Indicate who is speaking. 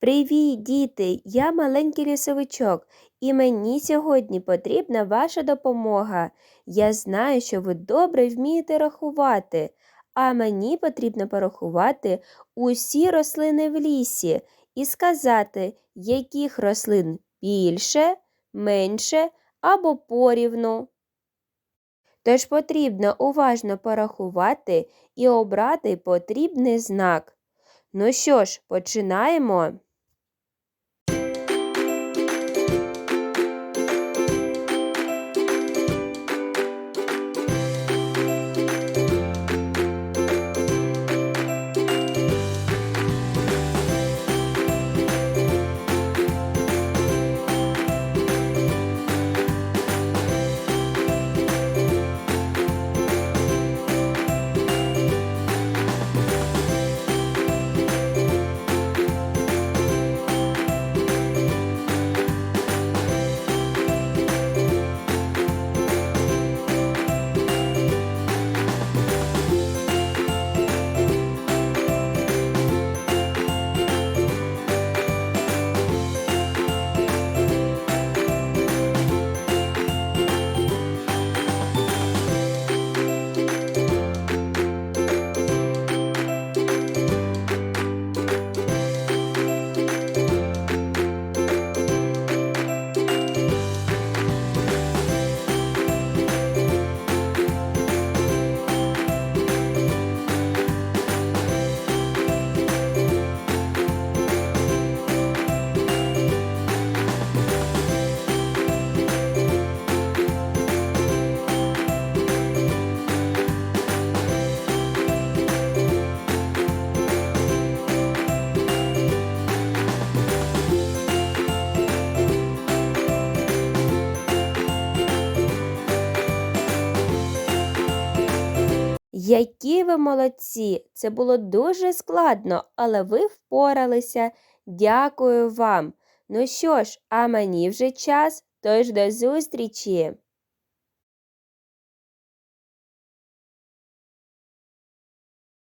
Speaker 1: Привіт, діти! Я маленький лісовичок, і мені сьогодні потрібна ваша допомога. Я знаю, що ви добре вмієте рахувати, а мені потрібно порахувати усі рослини в лісі і сказати, яких рослин більше, менше або порівну. Тож потрібно уважно порахувати і обрати потрібний знак. Ну що ж, починаємо. Які ви молодці! Це було дуже складно, але ви впоралися. Дякую вам. Ну що ж, а мені вже час, тож до зустрічі!